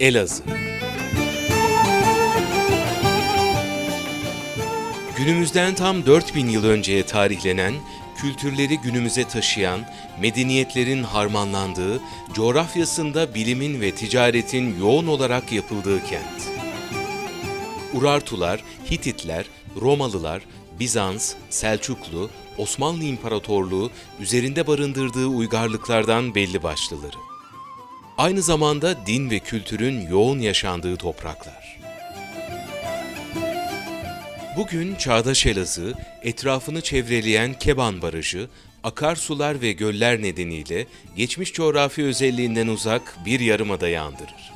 Elazığ Günümüzden tam 4000 yıl önceye tarihlenen, kültürleri günümüze taşıyan, medeniyetlerin harmanlandığı, coğrafyasında bilimin ve ticaretin yoğun olarak yapıldığı kent. Urartular, Hititler, Romalılar, Bizans, Selçuklu, Osmanlı İmparatorluğu üzerinde barındırdığı uygarlıklardan belli başlıları. Aynı zamanda din ve kültürün yoğun yaşandığı topraklar. Bugün Çağdaş Elazığ, etrafını çevreleyen Keban Barajı, akarsular ve göller nedeniyle geçmiş coğrafi özelliğinden uzak bir yarımadayı andırır.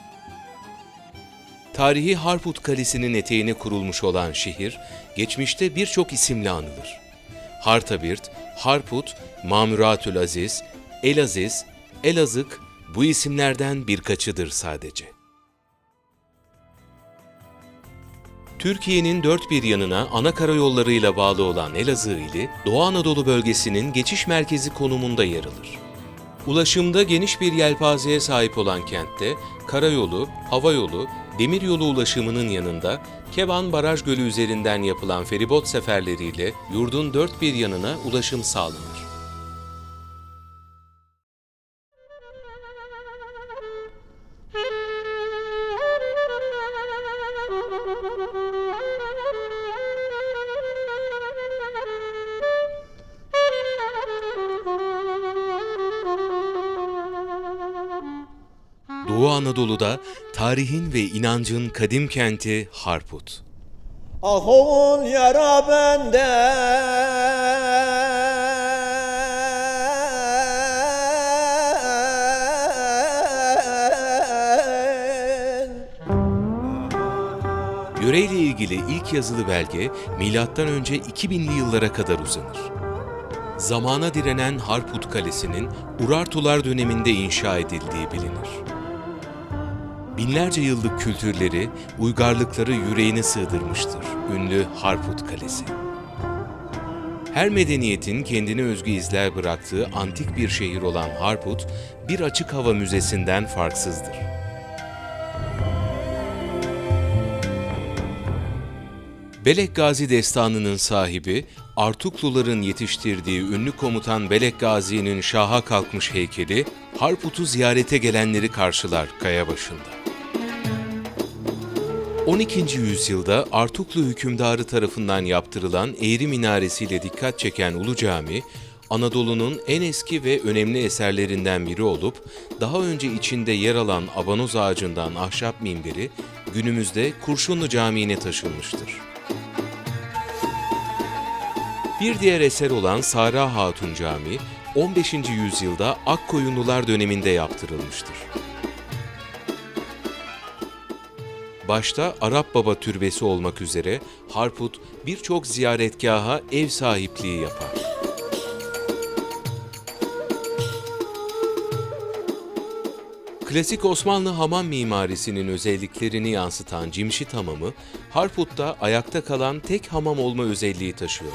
Tarihi Harput Kalesi'nin eteğine kurulmuş olan şehir, geçmişte birçok isimle anılır. Hartabirt, Harput, Mamuratül Aziz, Elaziz, Elazık bu isimlerden birkaçıdır sadece. Türkiye'nin dört bir yanına ana karayollarıyla bağlı olan Elazığ ili, Doğu Anadolu bölgesinin geçiş merkezi konumunda yer alır. Ulaşımda geniş bir yelpazeye sahip olan kentte, karayolu, havayolu, demiryolu ulaşımının yanında Keban Baraj Gölü üzerinden yapılan feribot seferleriyle yurdun dört bir yanına ulaşım sağlanır. Anadolu'da tarihin ve inancın kadim kenti Harput. Ah oğul yara bende Yöreyle ilgili ilk yazılı belge M.Ö. 2000'li yıllara kadar uzanır. Zamana direnen Harput Kalesi'nin Urartular döneminde inşa edildiği bilinir. Binlerce yıllık kültürleri, uygarlıkları yüreğine sığdırmıştır ünlü Harput Kalesi. Her medeniyetin kendine özgü izler bıraktığı antik bir şehir olan Harput, bir açık hava müzesinden farksızdır. Belek Gazi destanının sahibi, Artukluların yetiştirdiği ünlü komutan Belek Gazi'nin şaha kalkmış heykeli, Harput'u ziyarete gelenleri karşılar kaya başında. 12. yüzyılda Artuklu hükümdarı tarafından yaptırılan eğri minaresiyle dikkat çeken Ulu Cami, Anadolu'nun en eski ve önemli eserlerinden biri olup, daha önce içinde yer alan abanoz ağacından ahşap minberi, günümüzde Kurşunlu Camii'ne taşınmıştır. Bir diğer eser olan Sara Hatun Camii, 15. yüzyılda Akkoyunlular döneminde yaptırılmıştır. Başta Arap Baba Türbesi olmak üzere Harput birçok ziyaretgaha ev sahipliği yapar. Klasik Osmanlı hamam mimarisinin özelliklerini yansıtan Cimşit Hamamı, Harput'ta ayakta kalan tek hamam olma özelliği taşıyor.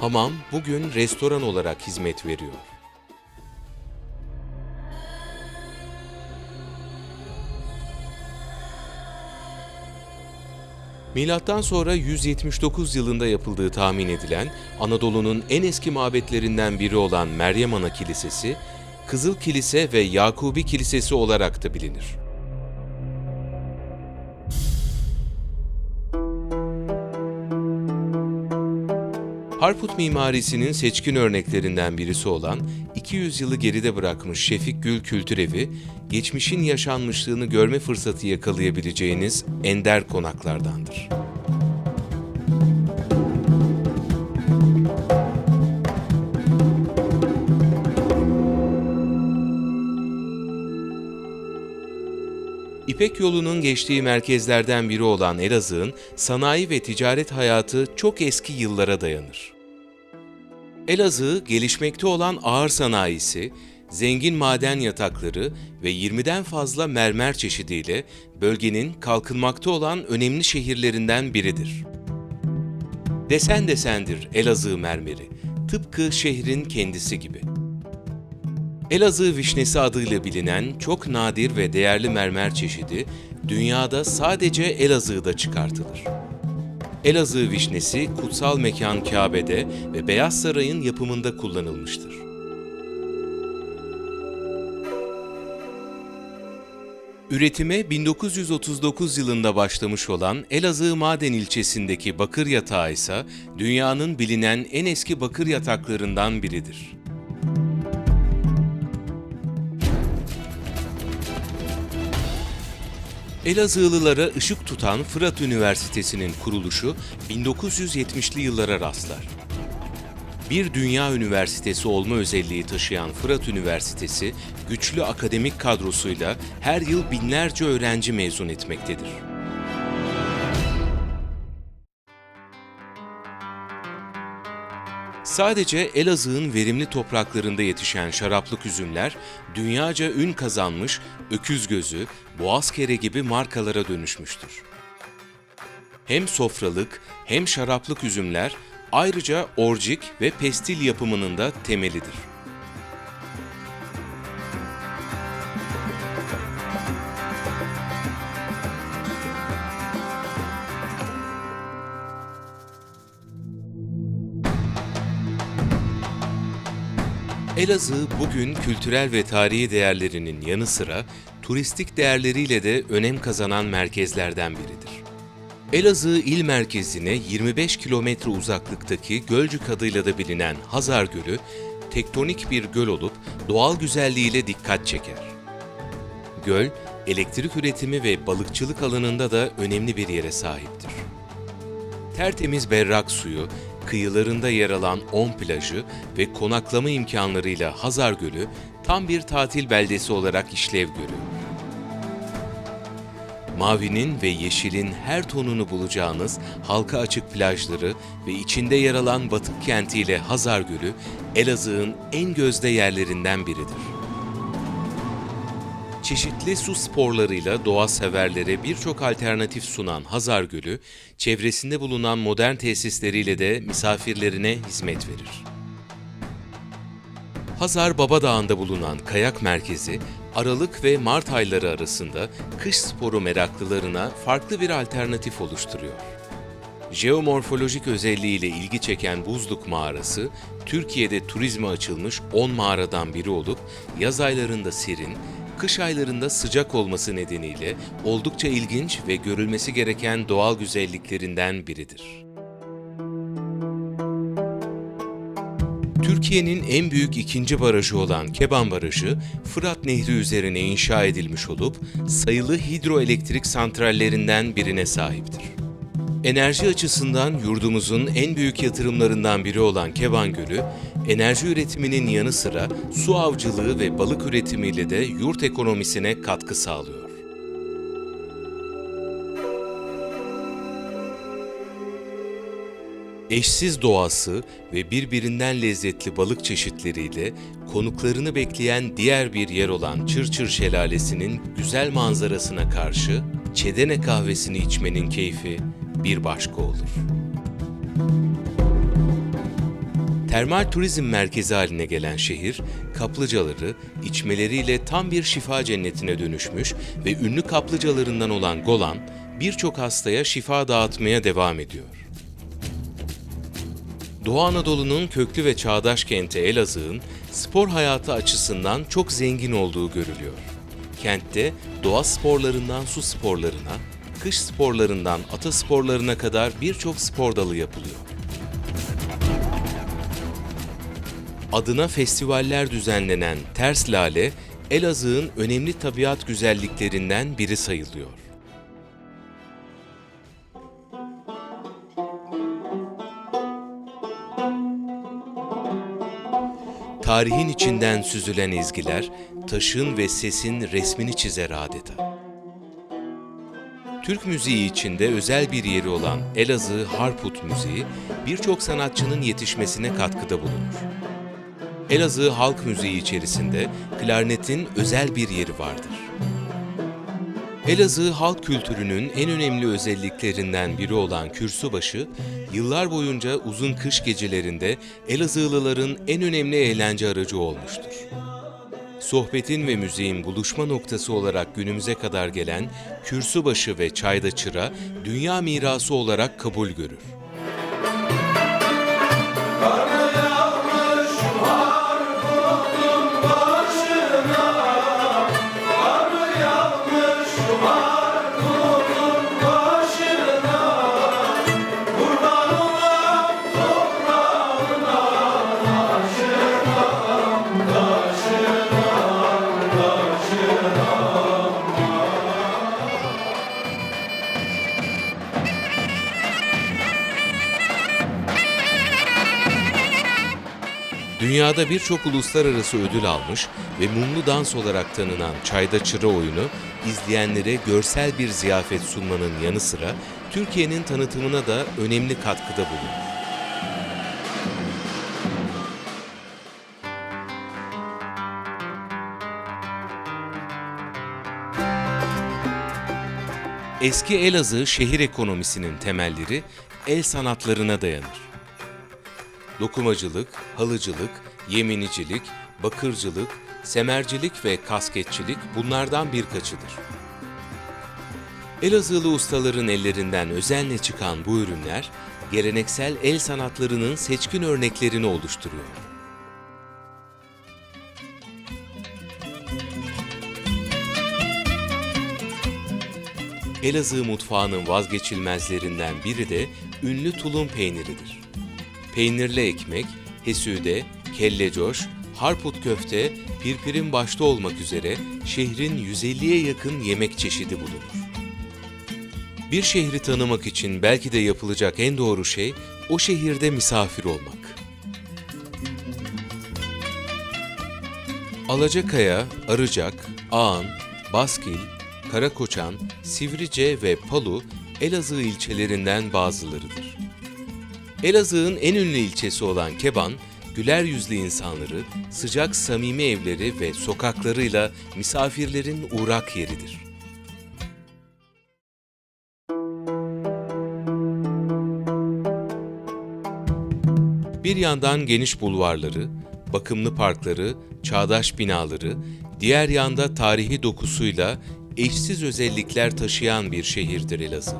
Hamam bugün restoran olarak hizmet veriyor. Milattan sonra 179 yılında yapıldığı tahmin edilen Anadolu'nun en eski mabetlerinden biri olan Meryem Ana Kilisesi, Kızıl Kilise ve Yakubi Kilisesi olarak da bilinir. Harput mimarisinin seçkin örneklerinden birisi olan 200 yılı geride bırakmış Şefik Gül Kültürevi, geçmişin yaşanmışlığını görme fırsatı yakalayabileceğiniz ender konaklardandır. İpek yolunun geçtiği merkezlerden biri olan Elazığ'ın sanayi ve ticaret hayatı çok eski yıllara dayanır. Elazığ, gelişmekte olan ağır sanayisi, zengin maden yatakları ve 20'den fazla mermer çeşidiyle bölgenin kalkınmakta olan önemli şehirlerinden biridir. Desen desendir Elazığ mermeri, tıpkı şehrin kendisi gibi. Elazığ vişnesi adıyla bilinen çok nadir ve değerli mermer çeşidi dünyada sadece Elazığ'da çıkartılır. Elazığ vişnesi kutsal mekan Kabe'de ve Beyaz Saray'ın yapımında kullanılmıştır. Üretime 1939 yılında başlamış olan Elazığ Maden ilçesindeki bakır yatağı ise dünyanın bilinen en eski bakır yataklarından biridir. Elazığlılara ışık tutan Fırat Üniversitesi'nin kuruluşu 1970'li yıllara rastlar. Bir dünya üniversitesi olma özelliği taşıyan Fırat Üniversitesi, güçlü akademik kadrosuyla her yıl binlerce öğrenci mezun etmektedir. Sadece Elazığ'ın verimli topraklarında yetişen şaraplık üzümler, dünyaca ün kazanmış öküz gözü, boğaz kere gibi markalara dönüşmüştür. Hem sofralık hem şaraplık üzümler ayrıca orcik ve pestil yapımının da temelidir. Elazığ bugün kültürel ve tarihi değerlerinin yanı sıra turistik değerleriyle de önem kazanan merkezlerden biridir. Elazığ il merkezine 25 kilometre uzaklıktaki Gölcük adıyla da bilinen Hazar Gölü, tektonik bir göl olup doğal güzelliğiyle dikkat çeker. Göl, elektrik üretimi ve balıkçılık alanında da önemli bir yere sahiptir. Tertemiz berrak suyu, kıyılarında yer alan 10 plajı ve konaklama imkanlarıyla Hazar Gölü tam bir tatil beldesi olarak işlev görüyor. Mavinin ve yeşilin her tonunu bulacağınız halka açık plajları ve içinde yer alan Batık kentiyle Hazar Gölü, Elazığ'ın en gözde yerlerinden biridir. Çeşitli su sporlarıyla doğa severlere birçok alternatif sunan Hazar Gölü, çevresinde bulunan modern tesisleriyle de misafirlerine hizmet verir. Hazar Baba Dağı'nda bulunan kayak merkezi, Aralık ve Mart ayları arasında kış sporu meraklılarına farklı bir alternatif oluşturuyor. Jeomorfolojik özelliğiyle ilgi çeken Buzluk Mağarası, Türkiye'de turizme açılmış 10 mağaradan biri olup yaz aylarında serin, kış aylarında sıcak olması nedeniyle oldukça ilginç ve görülmesi gereken doğal güzelliklerinden biridir. Türkiye'nin en büyük ikinci barajı olan Keban Barajı, Fırat Nehri üzerine inşa edilmiş olup sayılı hidroelektrik santrallerinden birine sahiptir. Enerji açısından yurdumuzun en büyük yatırımlarından biri olan Keban Gölü, enerji üretiminin yanı sıra su avcılığı ve balık üretimiyle de yurt ekonomisine katkı sağlıyor. Eşsiz doğası ve birbirinden lezzetli balık çeşitleriyle konuklarını bekleyen diğer bir yer olan Çırçır Şelalesi'nin güzel manzarasına karşı çedene kahvesini içmenin keyfi bir başka olur. Termal turizm merkezi haline gelen şehir, kaplıcaları, içmeleriyle tam bir şifa cennetine dönüşmüş ve ünlü kaplıcalarından olan Golan, birçok hastaya şifa dağıtmaya devam ediyor. Doğu Anadolu'nun köklü ve çağdaş kenti Elazığ'ın spor hayatı açısından çok zengin olduğu görülüyor. Kentte doğa sporlarından su sporlarına, kış sporlarından ata sporlarına kadar birçok spor dalı yapılıyor. Adına festivaller düzenlenen Ters Lale, Elazığ'ın önemli tabiat güzelliklerinden biri sayılıyor. Tarihin içinden süzülen izgiler, taşın ve sesin resmini çizer adeta. Türk müziği içinde özel bir yeri olan Elazığ Harput müziği, birçok sanatçının yetişmesine katkıda bulunur. Elazığ halk müziği içerisinde klarnetin özel bir yeri vardır. Elazığ halk kültürünün en önemli özelliklerinden biri olan kürsübaşı, yıllar boyunca uzun kış gecelerinde Elazığlıların en önemli eğlence aracı olmuştur. Sohbetin ve müziğin buluşma noktası olarak günümüze kadar gelen kürsübaşı ve çayda çıra dünya mirası olarak kabul görür. Dünyada birçok uluslararası ödül almış ve mumlu dans olarak tanınan Çayda Çıra oyunu, izleyenlere görsel bir ziyafet sunmanın yanı sıra Türkiye'nin tanıtımına da önemli katkıda bulunur. Eski Elazığ şehir ekonomisinin temelleri el sanatlarına dayanır. Dokumacılık, halıcılık, yeminicilik, bakırcılık, semercilik ve kasketçilik bunlardan birkaçıdır. Elazığlı ustaların ellerinden özenle çıkan bu ürünler, geleneksel el sanatlarının seçkin örneklerini oluşturuyor. Elazığ mutfağının vazgeçilmezlerinden biri de ünlü tulum peyniridir. Peynirli ekmek, hesude, kellecoş, harput köfte, pirpirin başta olmak üzere şehrin 150'ye yakın yemek çeşidi bulunur. Bir şehri tanımak için belki de yapılacak en doğru şey o şehirde misafir olmak. Alacakaya, Arıcak, Ağan, Baskil, Karakoçan, Sivrice ve Palu Elazığ ilçelerinden bazılarıdır. Elazığ'ın en ünlü ilçesi olan Keban, güler yüzlü insanları, sıcak samimi evleri ve sokaklarıyla misafirlerin uğrak yeridir. Bir yandan geniş bulvarları, bakımlı parkları, çağdaş binaları, diğer yanda tarihi dokusuyla eşsiz özellikler taşıyan bir şehirdir Elazığ.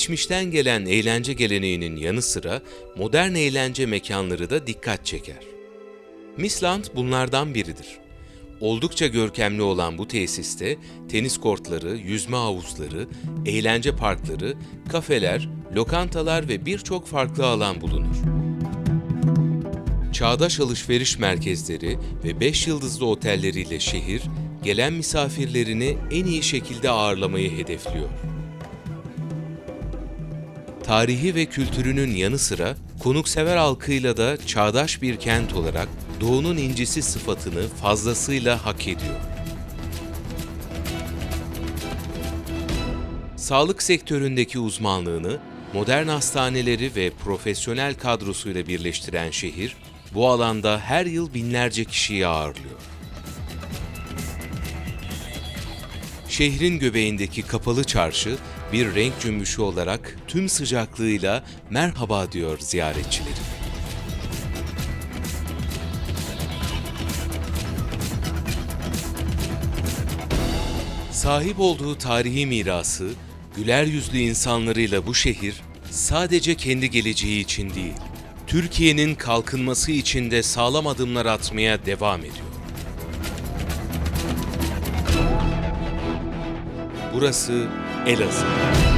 Geçmişten gelen eğlence geleneğinin yanı sıra modern eğlence mekanları da dikkat çeker. Misland bunlardan biridir. Oldukça görkemli olan bu tesiste tenis kortları, yüzme havuzları, eğlence parkları, kafeler, lokantalar ve birçok farklı alan bulunur. Çağdaş alışveriş merkezleri ve 5 yıldızlı otelleriyle şehir, gelen misafirlerini en iyi şekilde ağırlamayı hedefliyor. Tarihi ve kültürünün yanı sıra konuksever halkıyla da çağdaş bir kent olarak Doğu'nun incisi sıfatını fazlasıyla hak ediyor. Sağlık sektöründeki uzmanlığını modern hastaneleri ve profesyonel kadrosuyla birleştiren şehir, bu alanda her yıl binlerce kişiyi ağırlıyor. Şehrin göbeğindeki kapalı çarşı bir renk cümbüşü olarak tüm sıcaklığıyla merhaba diyor ziyaretçileri. Sahip olduğu tarihi mirası, güler yüzlü insanlarıyla bu şehir sadece kendi geleceği için değil, Türkiye'nin kalkınması için de sağlam adımlar atmaya devam ediyor. Burası Elazığ.